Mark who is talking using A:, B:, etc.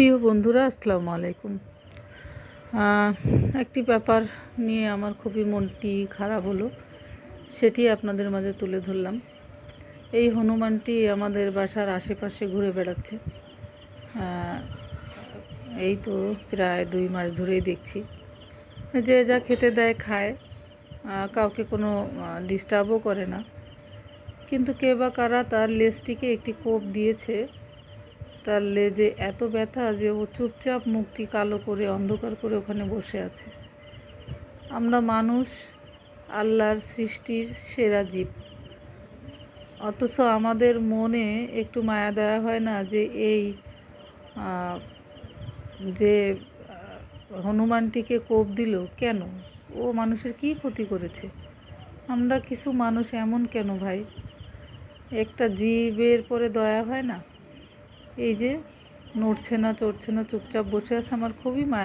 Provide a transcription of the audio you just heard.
A: প্রিয় বন্ধুরা, আসসালামু আলাইকুম। একটি ব্যাপার নিয়ে আমার খুবই মনটি খারাপ হলো, সেটি আপনাদের মাঝে তুলে ধরলাম। এই হনুমানটি আমাদের বাসার আশেপাশে ঘুরে বেড়াচ্ছে। এই তো প্রায় দুই মাস ধরেই দেখছি। যে যা খেতে দেয় খায় কাউকে কোনো ডিস্টার্বও করে না। কিন্তু কে বা কারা তার লেজটিকে একটি কোপ দিয়েছে তার লেজে এত ব্যথা যে ও চুপচাপ মুখটি কালো করে অন্ধকার করে ওখানে বসে আছে। আমরা মানুষ, আল্লাহর সৃষ্টির সেরা জীব। অথচ আমাদের মনে একটু মায়া দেওয়া হয় না যে এই যে হনুমানটিকে কোপ দিল কেন? ও মানুষের কি ক্ষতি করেছে? আমরা কিছু মানুষ এমন কেন ভাই? একটা জীবের পরে দয়া হয় না? এই যে নড়ছে না চড়ছে না চুপচাপ বসে আছে আমার খুবই মায়া